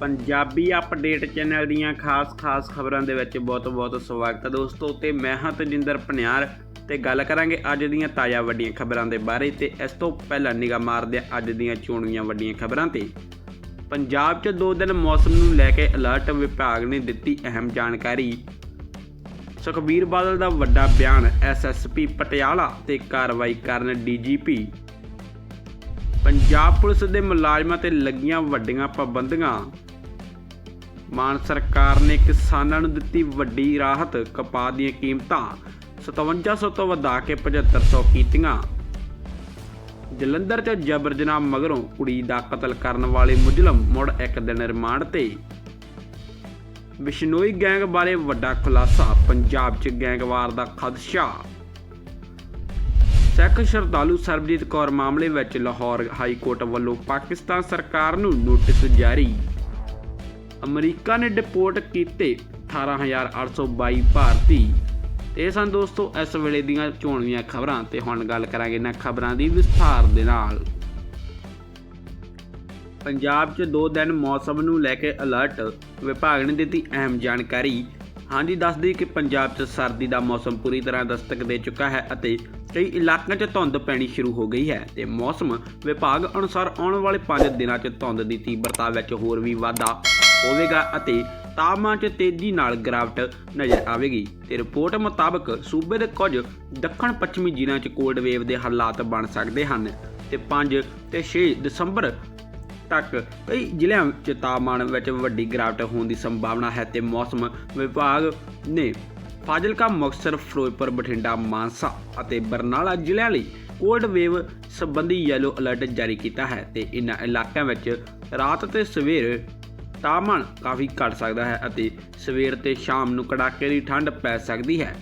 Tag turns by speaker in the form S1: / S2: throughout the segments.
S1: Punjabi update channel ਦੀਆਂ ਖਾਸ-ਖਾਸ ਖਬਰਾਂ ਦੇ ਵਿੱਚ ਬਹੁਤ-ਬਹੁਤ ਸਵਾਗਤ ਹੈ ਦੋਸਤੋ, ਤੇ ਮੈਂ ਹਾਂ ਤਜਿੰਦਰ ਪਨਿਆਰ ਤੇ ਗੱਲ ਕਰਾਂਗੇ ਅੱਜ ਦੀਆਂ ਤਾਜ਼ਾ ਵੱਡੀਆਂ ਖਬਰਾਂ ਦੇ ਬਾਰੇ ਤੇ ਇਸ ਤੋਂ ਪਹਿਲਾਂ ਨਿਗਾਹ ਮਾਰਦੇ ਹਾਂ ਅੱਜ ਦੀਆਂ ਚੋਣਵੀਆਂ ਵੱਡੀਆਂ ਖਬਰਾਂ ਤੇ। ਪੰਜਾਬ 'ਚ ਦੋ ਦਿਨ ਮੌਸਮ ਨੂੰ ਲੈ ਕੇ ਅਲਰਟ ਵਿਭਾਗ ਨੇ ਦਿੱਤੀ ਅਹਿਮ ਜਾਣਕਾਰੀ। ਸੁਖਬੀਰ ਬਾਦਲ ਦਾ ਵੱਡਾ ਬਿਆਨ ਐਸਐਸਪੀ ਪਟਿਆਲਾ ਤੇ ਕਾਰਵਾਈ ਕਰਨ ਡੀਜੀਪੀ ਪੰਜਾਬ ਪੁਲਿਸ ਦੇ ਮੁਲਾਜ਼ਮਾਂ ਤੇ ਲੱਗੀਆਂ ਵੱਡੀਆਂ ਪਾਬੰਦੀਆਂ। ਮਾਨ ਸਰਕਾਰ ਨੇ ਕਿਸਾਨਾਂ ਨੂੰ ਦਿੱਤੀ ਵੱਡੀ ਰਾਹਤ, ਕਪਾਹ ਦੀਆਂ ਕੀਮਤਾਂ 5700 ਤੋਂ ਵਧਾ ਕੇ 7500 ਕੀਤੀਆਂ। ਜਲੰਧਰ 'ਚ ਜਬਰ ਜਨਾਹ ਮਗਰੋਂ ਕੁੜੀ ਦਾ ਕਤਲ ਕਰਨ ਵਾਲੇ ਮੁਜਰਮ ਮੁੜ ਇੱਕ ਦਿਨ ਰਿਮਾਂਡ ਤੇ। ਬਿਸ਼ਨੋਈ ਗੈਂਗ ਬਾਰੇ ਵੱਡਾ ਖੁਲਾਸਾ, ਪੰਜਾਬ 'ਚ ਗੈਂਗਵਾਰ ਦਾ ਖਦਸ਼ਾ। ਸਿੱਖ ਸ਼ਰਧਾਲੂ ਸਰਬਜੀਤ ਕੌਰ ਮਾਮਲੇ ਵਿੱਚ ਲਾਹੌਰ ਹਾਈ ਕੋਰਟ ਵੱਲੋਂ ਪਾਕਿਸਤਾਨ ਸਰਕਾਰ ਨੂੰ ਨੋਟਿਸ ਜਾਰੀ। ਅਮਰੀਕਾ ਨੇ ਡਿਪੋਰਟ ਕੀਤੇ 18822 ਭਾਰਤੀ। ਤੇ ਇਹ ਸਨ ਦੋਸਤੋ, ਇਸ ਵੇਲੇ ਦੀਆਂ ਚੋਣਵੀਆਂ ਖਬਰਾਂ ਤੇ ਹੁਣ ਗੱਲ ਕਰਾਂਗੇ ਇਹਨਾਂ ਖਬਰਾਂ ਦੀ ਵਿਸਥਾਰ ਦੇ ਨਾਲ। ਪੰਜਾਬ 'ਚ ਦੋ ਦਿਨ ਮੌਸਮ ਨੂੰ ਲੈ ਕੇ ਅਲਰਟ, ਵਿਭਾਗ ਨੇ ਦਿੱਤੀ ਅਹਿਮ ਜਾਣਕਾਰੀ। ਹਾਂਜੀ ਦੱਸ ਦਈਏ ਕਿ ਪੰਜਾਬ 'ਚ ਸਰਦੀ ਦਾ ਮੌਸਮ ਪੂਰੀ ਤਰ੍ਹਾਂ ਦਸਤਕ ਦੇ ਚੁੱਕਾ ਹੈ ਅਤੇ ਕਈ ਇਲਾਕਿਆਂ 'ਚ ਧੁੰਦ ਪੈਣੀ ਸ਼ੁਰੂ ਹੋ ਗਈ ਹੈ ਤੇ ਮੌਸਮ ਵਿਭਾਗ ਅਨੁਸਾਰ ਆਉਣ ਵਾਲੇ 5 ਦਿਨਾਂ 'ਚ ਧੁੰਦ ਦੀ ਤੀਬਰਤਾ ਵਿੱਚ ਹੋਰ ਵੀ ਵਾਧਾ। ਹੋਵੇਗਾ ਅਤੇ ਤਾਪਮਾਨ 'ਚ ਤੇਜ਼ੀ ਨਾਲ ਗਿਰਾਵਟ ਨਜ਼ਰ ਆਵੇਗੀ। ਤੇ ਰਿਪੋਰਟ ਮੁਤਾਬਕ ਸੂਬੇ ਦੇ ਕੁਝ ਦੱਖਣ ਪੱਛਮੀ ਜ਼ਿਲ੍ਹਿਆਂ 'ਚ ਕੋਲਡ ਵੇਵ ਦੇ ਹਾਲਾਤ ਬਣ ਸਕਦੇ ਹਨ ਤੇ 5 ਤੇ 6 ਦਸੰਬਰ ਤੱਕ ਕਈ ਜ਼ਿਲ੍ਹਿਆਂ 'ਚ ਤਾਪਮਾਨ ਵਿੱਚ ਵੱਡੀ ਗਿਰਾਵਟ ਹੋਣ ਦੀ ਸੰਭਾਵਨਾ ਹੈ ਤੇ ਮੌਸਮ ਵਿਭਾਗ ਨੇ ਫਾਜ਼ਿਲਕਾ, ਮੁਕਤਸਰ, ਫਿਰੋਜ਼ਪੁਰ, ਬਠਿੰਡਾ, ਮਾਨਸਾ ਅਤੇ ਬਰਨਾਲਾ ਜ਼ਿਲ੍ਹਿਆਂ ਲਈ ਕੋਲਡ ਵੇਵ ਸੰਬੰਧੀ ਯੈਲੋ ਅਲਰਟ ਜਾਰੀ ਕੀਤਾ ਹੈ ਤੇ ਇਨ੍ਹਾਂ ਇਲਾਕਿਆਂ ਵਿੱਚ ਰਾਤ ਤੇ ਸਵੇਰ ਤਾਪਮਾਨ ਕਾਫੀ ਘਟ ਸਕਦਾ ਹੈ ਅਤੇ ਸਵੇਰ ਤੇ ਸ਼ਾਮ ਨੂੰ ਕੜਾਕੇ ਦੀ ਠੰਡ ਪੈ ਸਕਦੀ ਹੈ।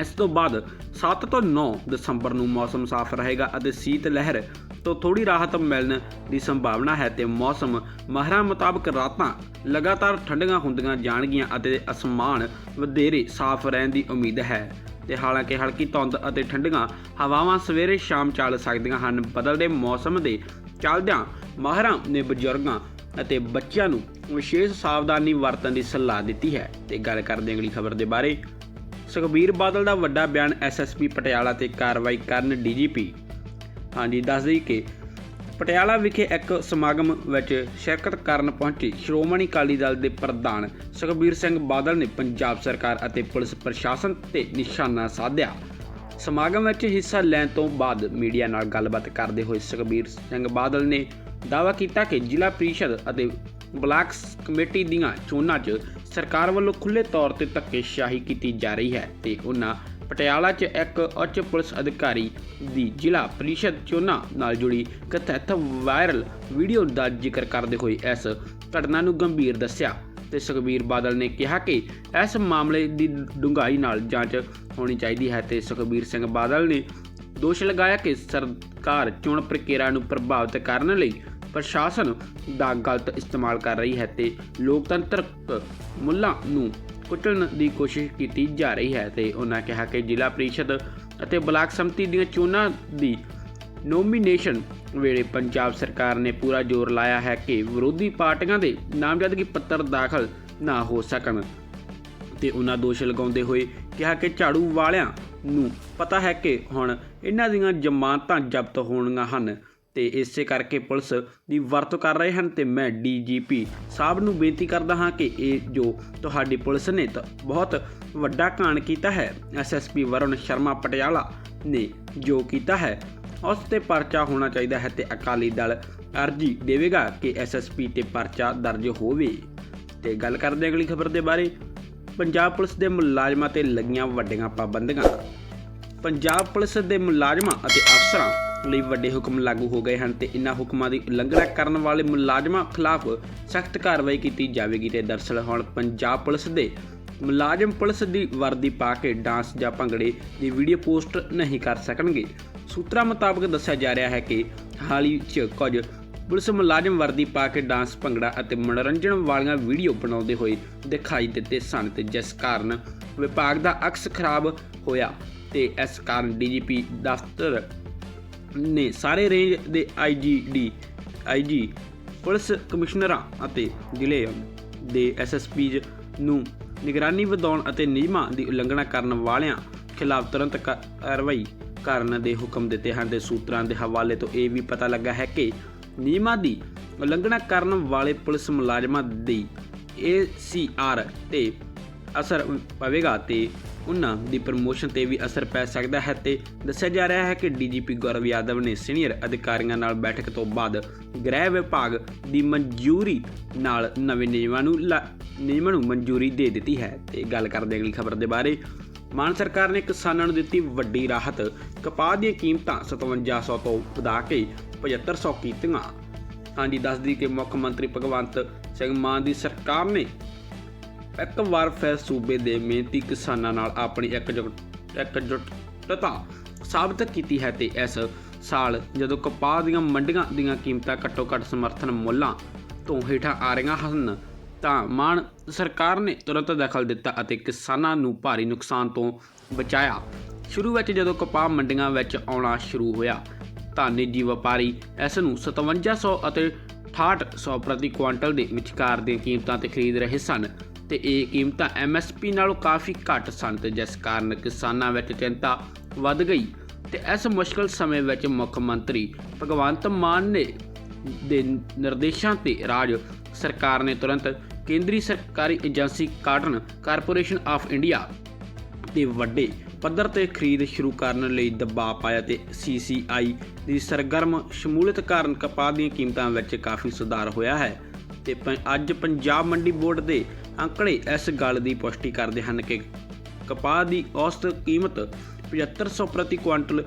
S1: ਇਸ ਤੋਂ ਬਾਅਦ 7 ਤੋਂ 9 ਦਸੰਬਰ ਨੂੰ ਮੌਸਮ ਸਾਫ਼ ਰਹੇਗਾ ਅਤੇ ਸੀਤ ਲਹਿਰ ਤੋਂ ਥੋੜੀ ਰਾਹਤ ਮਿਲਣ ਦੀ ਸੰਭਾਵਨਾ ਹੈ ਤੇ ਮੌਸਮ ਮਾਹਰਾਂ ਮੁਤਾਬਕ ਰਾਤਾਂ ਲਗਾਤਾਰ ਠੰਡੀਆਂ ਹੁੰਦੀਆਂ ਜਾਣਗੀਆਂ ਅਤੇ ਅਸਮਾਨ ਵਧੇਰੇ ਸਾਫ਼ ਰਹਿਣ ਦੀ ਉਮੀਦ ਹੈ। ਤੇ ਹਾਲਾਂਕਿ ਹਲਕੀ ਧੁੰਦ ਅਤੇ ਠੰਡੀਆਂ ਹਵਾਵਾਂ ਸਵੇਰੇ ਸ਼ਾਮ ਚੱਲ ਸਕਦੀਆਂ ਹਨ। ਬਦਲਦੇ ਮੌਸਮ ਦੇ ਚੱਲਦਿਆਂ ਮਾਹਰਾਂ ਨੇ ਬਜ਼ੁਰਗਾਂ ਅਤੇ ਬੱਚਿਆਂ ਨੂੰ ਵਿਸ਼ੇਸ਼ ਸਾਵਧਾਨੀ ਵਰਤਣ ਦੀ ਸਲਾਹ ਦਿੱਤੀ ਹੈ। ਤੇ ਗੱਲ ਕਰਦੇ ਅਗਲੀ ਖਬਰ ਦੇ ਬਾਰੇ। ਸੁਖਬੀਰ ਬਾਦਲ ਦਾ ਵੱਡਾ ਬਿਆਨ ਐਸਐਸਪੀ ਪਟਿਆਲਾ ਤੇ ਕਾਰਵਾਈ ਕਰਨ ਡੀਜੀਪੀ ਹਾਂਜੀ, ਦੱਸ ਦਈ ਕਿ ਪਟਿਆਲਾ ਵਿਖੇ ਇੱਕ ਸਮਾਗਮ ਵਿੱਚ ਸ਼ਿਰਕਤ ਕਰਨ ਪਹੁੰਚੇ ਸ਼੍ਰੋਮਣੀ ਅਕਾਲੀ ਦਲ ਦੇ ਪ੍ਰਧਾਨ ਸੁਖਬੀਰ ਸਿੰਘ ਬਾਦਲ ਨੇ ਪੰਜਾਬ ਸਰਕਾਰ ਅਤੇ ਪੁਲਿਸ ਪ੍ਰਸ਼ਾਸਨ ਤੇ ਨਿਸ਼ਾਨਾ ਸਾਧਿਆ। ਸਮਾਗਮ ਵਿੱਚ ਹਿੱਸਾ ਲੈਣ ਤੋਂ ਬਾਅਦ ਮੀਡੀਆ ਨਾਲ ਗੱਲਬਾਤ ਕਰਦੇ ਹੋਏ ਸੁਖਬੀਰ ਸਿੰਘ ਬਾਦਲ ਨੇ ਦਾਅਵਾ ਕੀਤਾ ਕਿ ਜ਼ਿਲ੍ਹਾ ਪ੍ਰੀਸ਼ਦ ਅਤੇ ਬਲਾਕ ਕਮੇਟੀ ਦੀਆਂ ਚੋਣਾਂ 'ਚ ਸਰਕਾਰ ਵੱਲੋਂ ਖੁੱਲ੍ਹੇ ਤੌਰ ਤੇ ਧੱਕੇਸ਼ਾਹੀ ਕੀਤੀ ਜਾ ਰਹੀ ਹੈ ਤੇ ਉਹਨਾਂ ਪਟਿਆਲਾ 'ਚ ਇੱਕ ਉੱਚ ਪੁਲਿਸ ਅਧਿਕਾਰੀ ਦੀ ਜ਼ਿਲ੍ਹਾ ਪ੍ਰੀਸ਼ਦ ਚੋਣਾਂ ਨਾਲ ਜੁੜੀ ਕਥਿਤ ਵਾਇਰਲ ਵੀਡੀਓ ਦਾ ਜ਼ਿਕਰ ਕਰਦੇ ਹੋਏ ਇਸ ਘਟਨਾ ਨੂੰ ਗੰਭੀਰ ਦੱਸਿਆ ਤੇ ਸੁਖਬੀਰ ਬਾਦਲ ਨੇ ਕਿਹਾ ਕਿ ਇਸ ਮਾਮਲੇ ਦੀ ਡੂੰਘਾਈ ਨਾਲ ਜਾਂਚ ਹੋਣੀ ਚਾਹੀਦੀ ਹੈ ਤੇ ਸੁਖਬੀਰ ਸਿੰਘ ਬਾਦਲ ਨੇ ਦੋਸ਼ ਲਗਾਇਆ ਕਿ ਸਰਕਾਰ ਚੋਣ ਪ੍ਰਕਿਰਿਆ ਨੂੰ ਪ੍ਰਭਾਵਿਤ ਕਰਨ ਲਈ ਪ੍ਰਸ਼ਾਸਨ ਦਾ ਗਲਤ ਇਸਤੇਮਾਲ ਕਰ ਰਹੀ ਹੈ ਤੇ ਲੋਕਤੰਤਰਕ ਮੁੱਲਾਂ ਨੂੰ ਕੁਚਲਣ ਦੀ ਕੋਸ਼ਿਸ਼ ਕੀਤੀ ਜਾ ਰਹੀ ਹੈ ਤੇ ਉਹਨਾਂ ਕਿਹਾ ਕਿ ਜ਼ਿਲ੍ਹਾ ਪ੍ਰੀਸ਼ਦ ਅਤੇ ਬਲਾਕ ਸੰਮਤੀ ਦੀਆਂ ਚੋਣਾਂ ਦੀ ਨੋਮੀਨੇਸ਼ਨ ਵੇਲੇ ਪੰਜਾਬ ਸਰਕਾਰ ਨੇ ਪੂਰਾ ਜ਼ੋਰ ਲਾਇਆ ਹੈ ਕਿ ਵਿਰੋਧੀ ਪਾਰਟੀਆਂ ਦੇ ਨਾਮਜ਼ਦਗੀ ਪੱਤਰ ਦਾਖਲ ਨਾ ਹੋ ਸਕਣ। ਤੇ ਉਹਨਾਂ ਦੋਸ਼ ਲਗਾਉਂਦੇ ਹੋਏ ਕਿਹਾ ਕਿ ਝਾੜੂ ਵਾਲਿਆਂ ਨੂੰ ਪਤਾ ਹੈ ਕਿ ਹੁਣ ਇਹਨਾਂ ਦੀਆਂ ਜ਼ਮਾਨਤਾਂ ਜ਼ਬਤ ਹੋਣੀਆਂ ਹਨ। ਤੇ ਇਸੇ ਕਰਕੇ ਪੁਲਿਸ ਦੀ ਵਰਤੋਂ ਕਰ ਰਹੇ ਹਨ ਤੇ ਮੈਂ ਡੀਜੀਪੀ ਸਾਹਿਬ ਨੂੰ ਬੇਨਤੀ ਕਰਦਾ ਹਾਂ ਕਿ ਇਹ ਜੋ ਤੁਹਾਡੀ ਪੁਲਿਸ ਨੇ ਤਾਂ ਬਹੁਤ ਵੱਡਾ ਕਾਂਡ ਕੀਤਾ ਹੈ। ਐਸਐਸਪੀ ਵਰੁਣ ਸ਼ਰਮਾ ਪਟਿਆਲਾ ਨੇ ਜੋ ਕੀਤਾ ਹੈ, ਉਸ ਤੇ ਪਰਚਾ ਹੋਣਾ ਚਾਹੀਦਾ ਹੈ ਤੇ ਅਕਾਲੀ ਦਲ ਅਰਜੀ ਦੇਵੇਗਾ ਕਿ ਐਸਐਸਪੀ ਤੇ ਪਰਚਾ ਦਰਜ ਹੋਵੇ। ਤੇ ਗੱਲ ਕਰਦੇ ਅਗਲੀ ਖਬਰ ਦੇ ਬਾਰੇ। ਪੰਜਾਬ ਪੁਲਿਸ ਦੇ ਮੁਲਾਜ਼ਮਾਂ ਤੇ ਲੱਗੀਆਂ ਵੱਡੀਆਂ ਪਾਬੰਦੀਆਂ। ਪੰਜਾਬ ਪੁਲਿਸ ਦੇ ਮੁਲਾਜ਼ਮਾਂ ਅਤੇ ਅਫਸਰਾਂ ਲਈ ਵੱਡੇ ਹੁਕਮ ਲਾਗੂ ਹੋ ਗਏ ਹਨ ਤੇ ਇਨ੍ਹਾਂ ਹੁਕਮਾਂ ਦੀ ਉਲੰਘਣਾ ਕਰਨ ਵਾਲੇ ਮੁਲਾਜ਼ਮਾਂ ਖਿਲਾਫ ਸਖਤ ਕਾਰਵਾਈ ਕੀਤੀ ਜਾਵੇਗੀ ਤੇ ਦਰਸਲ ਹੁਣ ਪੰਜਾਬ ਪੁਲਿਸ ਦੇ ਮੁਲਾਜ਼ਮ ਪੁਲਿਸ ਦੀ ਵਰਦੀ ਪਾ ਕੇ ਡਾਂਸ ਜਾਂ ਭੰਗੜੇ ਦੀ ਵੀਡੀਓ ਪੋਸਟ ਨਹੀਂ ਕਰ ਸਕਣਗੇ। ਸੂਤਰਾਂ ਮੁਤਾਬਕ ਦੱਸਿਆ ਜਾ ਰਿਹਾ ਹੈ ਕਿ ਹਾਲ ਹੀ 'ਚ ਕੁਝ ਪੁਲਿਸ ਮੁਲਾਜ਼ਮ ਵਰਦੀ ਪਾ ਕੇ ਡਾਂਸ, ਭੰਗੜਾ ਅਤੇ ਮਨੋਰੰਜਨ ਵਾਲੀਆਂ ਵੀਡੀਓ ਬਣਾਉਂਦੇ ਹੋਏ ਦਿਖਾਈ ਦਿੱਤੇ ਸਨ ਤੇ ਜਿਸ ਕਾਰਨ ਵਿਭਾਗ ਦਾ ਅਕਸ ਖਰਾਬ ਹੋਇਆ ਤੇ ਇਸ ਕਾਰਨ ਡੀਜੀਪੀ ਦਫ਼ਤਰ ਨੇ ਸਾਰੇ ਰੇਂਜ ਦੇ ਆਈਜੀਡੀ ਆਈਜੀ ਪੁਲਿਸ ਕਮਿਸ਼ਨਰਾਂ ਅਤੇ ਜ਼ਿਲ੍ਹੇ ਦੇ ਐਸਐਸਪੀਜ਼ ਨੂੰ ਨਿਗਰਾਨੀ ਵਧਾਉਣ ਅਤੇ ਨਿਯਮਾਂ ਦੀ ਉਲੰਘਣਾ ਕਰਨ ਵਾਲਿਆਂ ਖਿਲਾਫ ਤੁਰੰਤ ਕਾਰਵਾਈ ਕਰਨ ਦੇ ਹੁਕਮ ਦਿੱਤੇ ਹਨ ਤੇ ਸੂਤਰਾਂ ਦੇ ਹਵਾਲੇ ਤੋਂ ਇਹ ਵੀ ਪਤਾ ਲੱਗਾ ਹੈ ਕਿ ਨਿਯਮਾਂ ਦੀ ਉਲੰਘਣਾ ਕਰਨ ਵਾਲੇ ਪੁਲਿਸ ਮੁਲਾਜ਼ਮਾਂ ਦੀ ਏਸੀਆਰ ਤੇ ਅਸਰ ਪਵੇਗਾ ਤੇ ਉਹਨਾਂ ਦੀ ਪ੍ਰਮੋਸ਼ਨ ਤੇ ਵੀ ਅਸਰ ਪੈ ਸਕਦਾ ਹੈ ਤੇ ਦੱਸਿਆ ਜਾ ਰਿਹਾ ਹੈ ਕਿ ਡੀਜੀਪੀ ਗੌਰਵ ਯਾਦਵ ਨੇ ਸੀਨੀਅਰ ਅਧਿਕਾਰੀਆਂ ਨਾਲ ਬੈਠਕ ਤੋਂ ਬਾਅਦ ਗ੍ਰਹਿ ਵਿਭਾਗ ਦੀ ਮਨਜ਼ੂਰੀ ਨਾਲ ਨਵੇਂ ਨਿਯਮਾਂ ਨੂੰ ਲਾ- ਨਿਯਮਾਂ ਨੂੰ ਮਨਜ਼ੂਰੀ ਦੇ ਦਿੱਤੀ ਹੈ ਤੇ ਗੱਲ ਕਰਦੇ ਅਗਲੀ ਖਬਰ ਦੇ ਬਾਰੇ। ਮਾਨ ਸਰਕਾਰ ਨੇ ਕਿਸਾਨਾਂ ਨੂੰ ਦਿੱਤੀ ਵੱਡੀ ਰਾਹਤ। ਕਪਾਹ ਦੀਆਂ ਕੀਮਤਾਂ 5700 ਤੋਂ ਵਧਾ ਕੇ 7500 ਕੀਤੀਆਂ। ਹਾਂਜੀ ਦੱਸਦੀ ਕਿ ਮੁੱਖ ਮੰਤਰੀ ਭਗਵੰਤ ਸਿੰਘ ਮਾਨ ਦੀ ਸਰਕਾਰ ਨੇ ਇੱਕ ਵਾਰ ਫਿਰ ਸੂਬੇ ਦੇ ਮਿਹਨਤੀ ਕਿਸਾਨਾਂ ਨਾਲ ਆਪਣੀ ਇਕਜੁੱਟ, ਇਕਜੁੱਟਤਾ ਸਾਬਤ ਕੀਤੀ ਹੈ ਤੇ ਇਸ ਸਾਲ ਜਦੋਂ ਕਪਾਹ ਦੀਆਂ ਮੰਡੀਆਂ ਦੀਆਂ ਕੀਮਤਾਂ ਘੱਟੋ ਘੱਟ ਸਮਰਥਨ ਮੁੱਲਾਂ ਤੋਂ ਹੇਠਾਂ ਆ ਰਹੀਆਂ ਹਨ, ਤਾਂ ਮਾਨ ਸਰਕਾਰ ਨੇ ਤੁਰੰਤ ਦਖਲ ਦਿੱਤਾ ਅਤੇ ਕਿਸਾਨਾਂ ਨੂੰ ਭਾਰੀ ਨੁਕਸਾਨ ਤੋਂ ਬਚਾਇਆ। ਸ਼ੁਰੂ ਵਿੱਚ ਜਦੋਂ ਕਪਾਹ ਮੰਡੀਆਂ ਵਿੱਚ ਆਉਣਾ ਸ਼ੁਰੂ ਹੋਇਆ, ਤਾਂ ਨਿੱਜੀ ਵਪਾਰੀ ਇਸ ਨੂੰ 5700 ਅਤੇ 6800 ਪ੍ਰਤੀ ਕੁਇੰਟਲ ਦੇ ਵਿਚਕਾਰ ਦੀਆਂ ਕੀਮਤਾਂ ਤੇ ਖਰੀਦ ਰਹੇ ਸਨ। ਤੇ ਇਹ ਕੀਮਤਾਂ MSP ਨਾਲੋਂ ਕਾਫੀ ਘੱਟ ਸਨ ਤੇ ਜਿਸ ਕਾਰਨ ਕਿਸਾਨਾਂ ਵਿੱਚ ਚਿੰਤਾ ਵੱਧ ਗਈ ਤੇ ਇਸ ਮੁਸ਼ਕਲ ਸਮੇਂ ਵਿੱਚ ਮੁੱਖ ਮੰਤਰੀ ਭਗਵੰਤ ਮਾਨ ਨੇ ਦੇ ਨਿਰਦੇਸ਼ਾਂ ਤੇ ਰਾਜ ਸਰਕਾਰ ਨੇ ਤੁਰੰਤ ਕੇਂਦਰੀ ਸਰਕਾਰੀ agency cotton corporation of India ਤੇ ਵੱਡੇ ਪੱਧਰ ਤੇ ਖਰੀਦ ਸ਼ੁਰੂ ਕਰਨ ਲਈ ਦਬਾਅ ਪਾਇਆ ਤੇ CCI ਦੀ ਸਰਗਰਮ ਸ਼ਮੂਲੀਅਤ ਕਾਰਨ ਕਪਾਹ ਦੀਆਂ ਕੀਮਤਾਂ ਵਿੱਚ ਕਾਫੀ ਸੁਧਾਰ ਹੋਇਆ ਹੈ ਤੇ ਪ- ਅੱਜ ਪੰਜਾਬ ਮੰਡੀ ਬੋਰਡ ਦੇ ਅੰਕੜੇ ਇਸ ਗੱਲ ਦੀ ਪੁਸ਼ਟੀ ਕਰਦੇ ਹਨ ਕਿ ਕਪਾਹ ਦੀ ਔਸਤ ਕੀਮਤ 7500 ਪ੍ਰਤੀ ਕੁਇੰਟਲ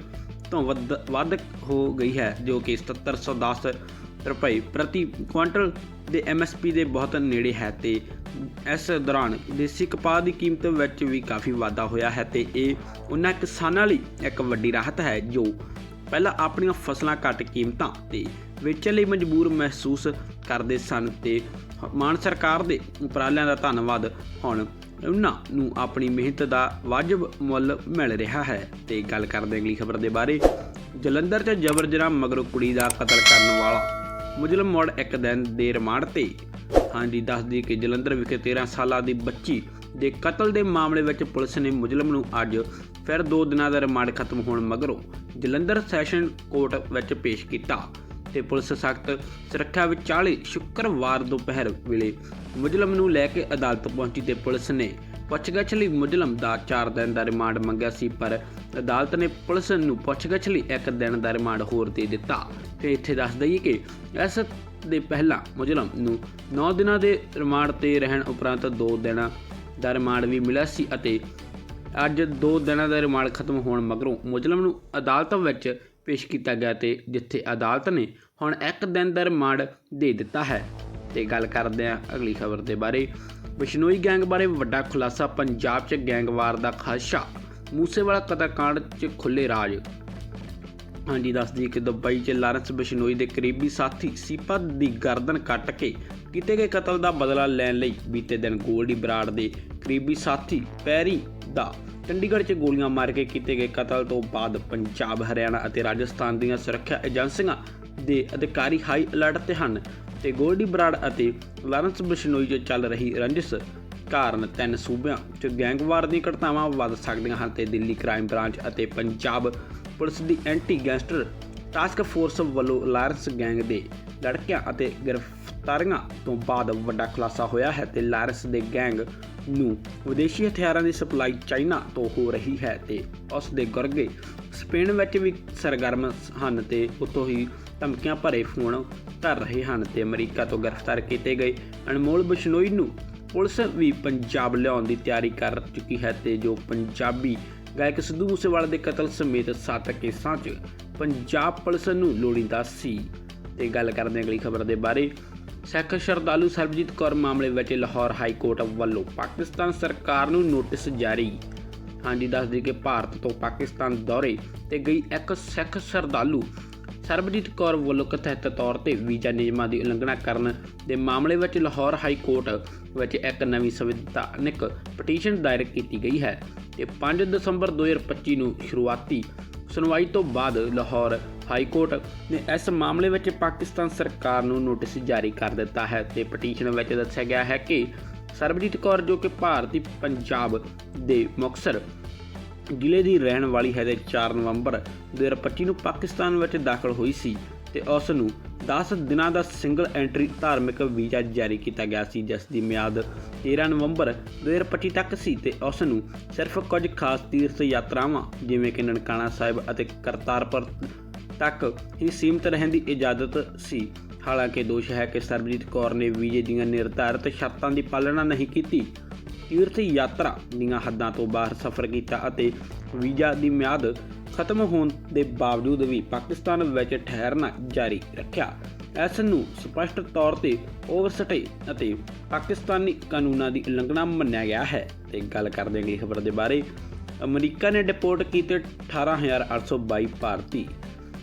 S1: ਤੋਂ ਵੱਧ ਵੱਧ ਹੋ ਗਈ ਹੈ, ਜੋ ਕਿ 7710 ਰੁਪਏ ਪ੍ਰਤੀ ਕੁਇੰਟਲ ਦੇ MSP ਦੇ ਬਹੁਤ ਨੇੜੇ ਹੈ ਤੇ ਇਸ ਦੌਰਾਨ ਦੇਸੀ ਕਪਾਹ ਦੀ ਕੀਮਤ ਵਿੱਚ ਵੀ ਕਾਫੀ ਵਾਧਾ ਹੋਇਆ ਹੈ ਤੇ ਇਹ ਉਹਨਾਂ ਕਿਸਾਨਾਂ ਲਈ ਇੱਕ ਵੱਡੀ ਰਾਹਤ ਹੈ, ਜੋ ਪਹਿਲਾਂ ਆਪਣੀਆਂ ਫਸਲਾਂ ਘੱਟ ਕੀਮਤਾਂ ਤੇ ਵੇਚਣ ਲਈ ਮਜਬੂਰ ਮਹਿਸੂਸ ਕਰਦੇ ਸਨ ਤੇ ਮਾਨ ਸਰਕਾਰ ਦੇ ਉਪਰਾਲਿਆਂ ਦਾ ਧੰਨਵਾਦ। ਹੁਣ ਉਹਨਾਂ ਨੂੰ ਆਪਣੀ ਮਿਹਨਤ ਦਾ ਵਾਜਬ ਮੁੱਲ ਮਿਲ ਰਿਹਾ ਹੈ ਤੇ ਗੱਲ ਕਰਦੇ ਅਗਲੀ ਖਬਰ ਦੇ ਬਾਰੇ। ਜਲੰਧਰ 'ਚ ਜਬਰ ਜਨਾਹ ਮਗਰੋਂ ਕੁੜੀ ਦਾ ਕਤਲ ਕਰਨ ਵਾਲਾ। ਮੁਜ਼ਲਮ ਮੋੜ ਇੱਕ ਦਿਨ ਦੇ ਰਿਮਾਂਡ ਤੇ। ਹਾਂਜੀ, ਦੱਸਦੀ ਕਿ ਜਲੰਧਰ ਵਿਖੇ 13 ਸਾਲਾਂ ਦੀ ਬੱਚੀ ਦੇ ਕਤਲ ਦੇ ਮਾਮਲੇ ਵਿੱਚ ਪੁਲਿਸ ਨੇ ਮੁਜ਼ਲਮ ਨੂੰ ਅੱਜ ਫਿਰ 2 ਦਿਨਾਂ ਦਾ ਰਿਮਾਂਡ ਖਤਮ ਹੋਣ ਮਗਰੋਂ ਜਲੰਧਰ ਸੈਸ਼ਨ ਕੋਰਟ ਵਿੱਚ ਪੇਸ਼ ਕੀਤਾ। ਤੇ ਪੁਲਿਸ ਸਖਤ ਸੁਰੱਖਿਆ ਵਿਚਾਲੇ ਸ਼ੁੱਕਰਵਾਰ ਦੁਪਹਿਰ ਵੇਲੇ ਮੁਜ਼ਲਮ ਨੂੰ ਲੈ ਕੇ ਅਦਾਲਤ ਪਹੁੰਚੀ ਤੇ ਪੁਲਿਸ ਨੇ ਪੁੱਛਗਿੱਛ ਲਈ ਮੁਜ਼ਲਮ ਦਾ 4 ਦਿਨ ਦਾ ਰਿਮਾਂਡ ਮੰਗਿਆ ਸੀ, ਪਰ ਅਦਾਲਤ ਨੇ ਪੁਲਿਸ ਨੂੰ ਪੁੱਛਗਿੱਛ ਲਈ 1 ਦਿਨ ਦਾ ਰਿਮਾਂਡ ਹੋਰ ਦੇ ਦਿੱਤਾ। ਤੇ ਇੱਥੇ ਦੱਸ ਦਈਏ ਕਿ ਇਸ ਦੇ ਪਹਿਲਾਂ ਮੁਜ਼ਲਮ ਨੂੰ 9 ਦਿਨਾਂ ਦੇ ਰਿਮਾਂਡ ਤੇ ਰਹਿਣ ਉਪਰੰਤ 2 ਦਿਨਾਂ ਦਾ ਰਿਮਾਂਡ ਵੀ ਮਿਲਿਆ ਸੀ ਅਤੇ ਅੱਜ 2 ਦਿਨਾਂ ਦਾ ਰਿਮਾਂਡ ਖਤਮ ਹੋਣ ਮਗਰੋਂ ਮੁਜ਼ਲਮ ਨੂੰ ਅਦਾਲਤ ਵਿੱਚ ਪੇਸ਼ ਕੀਤਾ ਗਿਆ ਤੇ ਜਿੱਥੇ ਅਦਾਲਤ ਨੇ ਹੁਣ ਇੱਕ ਦਿਨ ਦਾ ਰਿਮਾਂਡ ਦੇ ਦਿੱਤਾ ਹੈ। ਤੇ ਗੱਲ ਕਰਦੇ ਹਾਂ ਅਗਲੀ ਖਬਰ ਦੇ ਬਾਰੇ। ਬਿਸ਼ਨੋਈ ਗੈਂਗ ਬਾਰੇ ਵੱਡਾ ਖੁਲਾਸਾ, ਪੰਜਾਬ 'ਚ ਗੈਂਗਵਾਰ ਦਾ ਖਾਸ਼ਾ ਮੂਸੇਵਾਲਾ ਕਤਲकांड 'ਚ ਖੁੱਲੇ ਰਾਜ। ਹਾਂਜੀ ਦੱਸਦੀ ਕਿ ਦੁਬਈ 'ਚ ਲਾਰੈਂਸ ਬਿਸ਼ਨੋਈ ਦੇ ਕਰੀਬੀ ਸਾਥੀ ਸੀਪਾ ਦੀ ਗਰਦਨ ਕੱਟ ਕੇ ਕੀਤੇ ਗਏ ਕਤਲ ਦਾ ਬਦਲਾ ਲੈਣ ਲਈ ਬੀਤੇ ਦਿਨ ਗੋਲਡੀ ਬਰਾੜ ਦੇ ਕਰੀਬੀ ਸਾਥੀ ਪੈਰੀ ਦਾ ਚੰਡੀਗੜ੍ਹ 'ਚ ਗੋਲੀਆਂ ਮਾਰ ਕੇ ਕੀਤੇ ਗਏ ਕਤਲ ਤੋਂ ਬਾਅਦ ਪੰਜਾਬ, ਹਰਿਆਣਾ ਅਤੇ ਰਾਜਸਥਾਨ ਦੀਆਂ ਸੁਰੱਖਿਆ ਏਜੰਸੀਆਂ ਦੇ ਅਧਿਕਾਰੀ ਹਾਈ ਅਲਰਟ ਤੇ ਹਨ ਤੇ ਗੋਲਡੀ ਬਰਾੜ ਅਤੇ ਲਾਰੈਂਸ ਬਿਸ਼ਨੋਈ 'ਚ ਚੱਲ ਰਹੀ ਰੰਜਿਸ਼ ਕਾਰਨ ਤਿੰਨ ਸੂਬਿਆਂ 'ਚ ਗੈਂਗਵਾਰ ਦੀਆਂ ਘਟਨਾਵਾਂ ਵੱਧ ਸਕਦੀਆਂ ਹਨ ਤੇ ਦਿੱਲੀ ਕ੍ਰਾਈਮ ਬ੍ਰਾਂਚ ਅਤੇ ਪੰਜਾਬ ਪੁਲਿਸ ਦੀ ਐਂਟੀ ਗੈਂਗਸਟਰ ਟਾਸਕ ਫੋਰਸ ਵੱਲੋਂ ਲਾਰੈਂਸ ਗੈਂਗ ਦੇ ਲੜਕਿਆਂ ਅਤੇ ਗ੍ਰਿਫਤਾਰੀਆਂ ਤੋਂ ਬਾਅਦ ਵੱਡਾ ਖੁਲਾਸਾ ਹੋਇਆ ਹੈ ਤੇ ਲਾਰੈਂਸ ਦੇ ਗੈਂਗ ਨੂੰ ਵਿਦੇਸ਼ੀ ਹਥਿਆਰਾਂ ਦੀ ਸਪਲਾਈ ਚਾਈਨਾ ਤੋਂ ਹੋ ਰਹੀ ਹੈ ਤੇ ਉਸ ਦੇ ਗੁਰਗੇ ਸਪੇਨ ਵਿੱਚ ਵੀ ਸਰਗਰਮ ਹਨ ਤੇ ਉੱਥੋਂ ਹੀ ਧਮਕੀਆਂ ਭਰੇ ਫੋਨ ਧਰ ਰਹੇ ਹਨ ਤੇ ਅਮਰੀਕਾ ਤੋਂ ਗ੍ਰਿਫਤਾਰ ਕੀਤੇ ਗਏ ਅਨਮੋਲ ਬਿਸ਼ਨੋਈ ਨੂੰ ਪੁਲਿਸ ਵੀ ਪੰਜਾਬ ਲਿਆਉਣ ਦੀ ਤਿਆਰੀ ਕਰ ਚੁੱਕੀ ਹੈ ਤੇ ਜੋ ਪੰਜਾਬੀ ਗਾਇਕ ਸਿੱਧੂ ਮੂਸੇਵਾਲੇ ਦੇ ਕਤਲ ਸਮੇਤ ਸੱਤ ਕੇਸਾਂ 'ਚ ਪੰਜਾਬ ਪੁਲਿਸ ਨੂੰ ਲੋੜੀਂਦਾ ਸੀ। ਤੇ ਗੱਲ ਕਰਦੇ ਅਗਲੀ ਖਬਰ ਦੇ ਬਾਰੇ। ਸਿੱਖ ਸ਼ਰਧਾਲੂ ਸਰਬਜੀਤ ਕੌਰ ਮਾਮਲੇ ਵਿੱਚ ਲਾਹੌਰ ਹਾਈ ਕੋਰਟ ਵੱਲੋਂ ਪਾਕਿਸਤਾਨ ਸਰਕਾਰ ਨੂੰ ਨੋਟਿਸ ਜਾਰੀ। ਹਾਂਜੀ ਦੱਸਦੀ ਕਿ ਭਾਰਤ ਤੋਂ ਪਾਕਿਸਤਾਨ ਦੌਰੇ ਤੇ ਗਈ ਇੱਕ ਸਿੱਖ ਸ਼ਰਧਾਲੂ ਸਰਬਜੀਤ ਕੌਰ ਵੱਲੋਂ ਕਥਿਤ ਤੌਰ ਤੇ ਵੀਜ਼ਾ ਨਿਯਮਾਂ ਦੀ ਉਲੰਘਣਾ ਕਰਨ ਦੇ ਮਾਮਲੇ ਵਿੱਚ ਲਾਹੌਰ ਹਾਈ ਕੋਰਟ ਵਿੱਚ ਇੱਕ ਨਵੀਂ ਸੰਵਿਧਾਨਿਕ ਪਟੀਸ਼ਨ ਦਾਇਰ ਕੀਤੀ ਗਈ ਹੈ ਤੇ 5 ਦਸੰਬਰ 2025 ਨੂੰ ਸ਼ੁਰੂਆਤੀ ਸੁਣਵਾਈ ਤੋਂ ਬਾਅਦ ਲਾਹੌਰ ਹਾਈ ਕੋਰਟ ਨੇ ਇਸ ਮਾਮਲੇ ਵਿੱਚ ਪਾਕਿਸਤਾਨ ਸਰਕਾਰ ਨੂੰ ਨੋਟਿਸ ਜਾਰੀ ਕਰ ਦਿੱਤਾ ਹੈ ਤੇ ਪਟੀਸ਼ਨ ਵਿੱਚ ਦੱਸਿਆ ਗਿਆ ਹੈ ਕਿ ਸਰਬਜੀਤ ਕੌਰ ਜੋ ਕਿ ਭਾਰਤੀ ਪੰਜਾਬ ਦੇ ਮੁਕਤਸਰ ਜ਼ਿਲ੍ਹੇ ਦੀ ਰਹਿਣ ਵਾਲੀ ਹੈ ਤੇ 4 ਨਵੰਬਰ 2025 ਨੂੰ ਪਾਕਿਸਤਾਨ ਵਿੱਚ ਦਾਖਲ ਹੋਈ ਸੀ ਤੇ ਉਸ ਨੂੰ 10 ਦਿਨਾਂ ਦਾ ਸਿੰਗਲ ਐਂਟਰੀ ਧਾਰਮਿਕ ਵੀਜ਼ਾ ਜਾਰੀ ਕੀਤਾ ਗਿਆ ਸੀ, ਜਿਸ ਦੀ ਮਿਆਦ 13 ਨਵੰਬਰ 2025 ਤੱਕ ਸੀ ਤੇ ਉਸ ਨੂੰ ਸਿਰਫ ਕੁਝ ਖਾਸ ਤੀਰਥ ਯਾਤਰਾਵਾਂ ਜਿਵੇਂ ਕਿ ਨਨਕਾਣਾ ਸਾਹਿਬ ਅਤੇ ਕਰਤਾਰਪੁਰ ਤੱਕ ਹੀ ਸੀਮਤ ਰਹਿਣ ਦੀ ਇਜਾਜ਼ਤ ਸੀ। ਹਾਲਾਂਕਿ ਦੋਸ਼ ਹੈ ਕਿ ਸਰਬਜੀਤ ਕੌਰ ਨੇ ਵੀਜ਼ੇ ਦੀਆਂ ਨਿਰਧਾਰਤ ਸ਼ਰਤਾਂ ਦੀ ਪਾਲਣਾ ਨਹੀਂ ਕੀਤੀ। ਤੀਰਥ ਯਾਤਰਾ ਦੀਆਂ ਹੱਦਾਂ ਤੋਂ ਬਾਹਰ ਸਫ਼ਰ ਕੀਤਾ ਅਤੇ ਵੀਜ਼ਾ ਦੀ ਮਿਆਦ ਖਤਮ ਹੋਣ ਦੇ ਬਾਵਜੂਦ ਵੀ ਪਾਕਿਸਤਾਨ ਵਿੱਚ ਠਹਿਰਨਾ ਜਾਰੀ ਰੱਖਿਆ। ਇਸ ਨੂੰ ਸਪਸ਼ਟ ਤੌਰ ਤੇ ਓਵਰਸਟੇ ਅਤੇ ਪਾਕਿਸਤਾਨੀ ਕਾਨੂੰਨਾਂ ਦੀ ਉਲੰਘਣਾ ਮੰਨਿਆ ਗਿਆ ਹੈ। ਤੇ ਗੱਲ ਕਰਦੇ ਹਾਂ ਅਗਲੀ ਖਬਰ ਦੇ ਬਾਰੇ। ਅਮਰੀਕਾ ਨੇ ਡਿਪੋਰਟ ਕੀਤੇ 18822 ਭਾਰਤੀ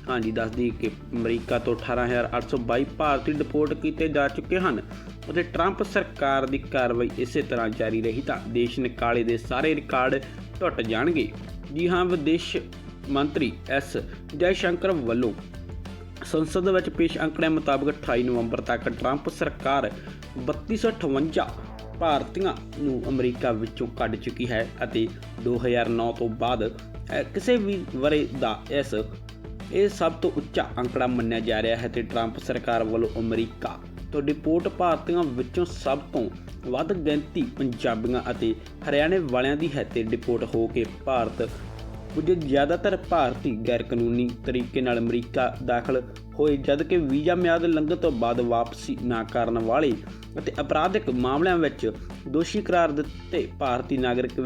S1: ਹਾਂਜੀ, ਦੱਸਦੀ ਕਿ ਅਮਰੀਕਾ ਤੋਂ 18822 ਭਾਰਤੀ ਡਿਪੋਰਟ ਕੀਤੇ ਜਾ ਚੁੱਕੇ ਹਨ। ਅਤੇ ਟਰੰਪ ਸਰਕਾਰ ਦੀ ਕਾਰਵਾਈ ਇਸੇ ਤਰ੍ਹਾਂ ਜਾਰੀ ਰਹੀ ਤਾਂ ਦੇਸ਼ ਨਿਕਾਲੇ ਦੇ ਸਾਰੇ ਰਿਕਾਰਡ ਟੁੱਟ ਜਾਣਗੇ। ਜੀ ਹਾਂ, ਵਿਦੇਸ਼ ਮੰਤਰੀ ਐਸ ਜੈ ਸ਼ੰਕਰ ਵੱਲੋਂ ਸੰਸਦ ਵਿੱਚ ਪੇਸ਼ ਅੰਕੜਿਆਂ ਮੁਤਾਬਕ 28 ਨਵੰਬਰ ਤੱਕ ਟਰੰਪ ਸਰਕਾਰ 3258 ਭਾਰਤੀਆਂ ਨੂੰ ਅਮਰੀਕਾ ਵਿੱਚੋਂ ਕੱਢ ਚੁੱਕੀ ਹੈ ਅਤੇ 2009 ਤੋਂ ਬਾਅਦ ਕਿਸੇ ਵੀ ਵਰੇ ਦਾ ਇਸ ਇਹ ਸਭ ਤੋਂ ਉੱਚਾ ਅੰਕੜਾ ਮੰਨਿਆ ਜਾ ਰਿਹਾ ਹੈ ਤੇ ਟਰੰਪ ਸਰਕਾਰ ਵੱਲੋਂ ਅਮਰੀਕਾ ਤੋਂ ਡਿਪੋਰਟ ਭਾਰਤੀਆਂ ਵਿੱਚੋਂ ਸਭ ਤੋਂ ਵੱਧ ਗਿਣਤੀ ਪੰਜਾਬੀਆਂ ਅਤੇ ਹਰਿਆਣੇ ਵਾਲਿਆਂ ਦੀ ਹੈ ਤੇ ਡਿਪੋਰਟ ਹੋ ਕੇ ਭਾਰਤ ਕੁਝ ਜ਼ਿਆਦਾਤਰ ਭਾਰਤੀ ਗੈਰਕਾਨੂੰਨੀ ਤਰੀਕੇ ਨਾਲ ਅਮਰੀਕਾ ਦਾਖਲ ਹੋਏ, ਜਦਕਿ ਵੀਜ਼ਾ ਮਿਆਦ ਲੰਘਣ ਤੋਂ ਬਾਅਦ ਵਾਪਸੀ ਨਾ ਕਰਨ ਵਾਲੇ ਅਤੇ ਅਪਰਾਧਿਕ ਮਾਮਲਿਆਂ ਵਿੱਚ ਦੋਸ਼ੀ ਕਰਾਰ ਦਿੱਤੇ ਭਾਰਤੀ ਨਾਗਰਿਕ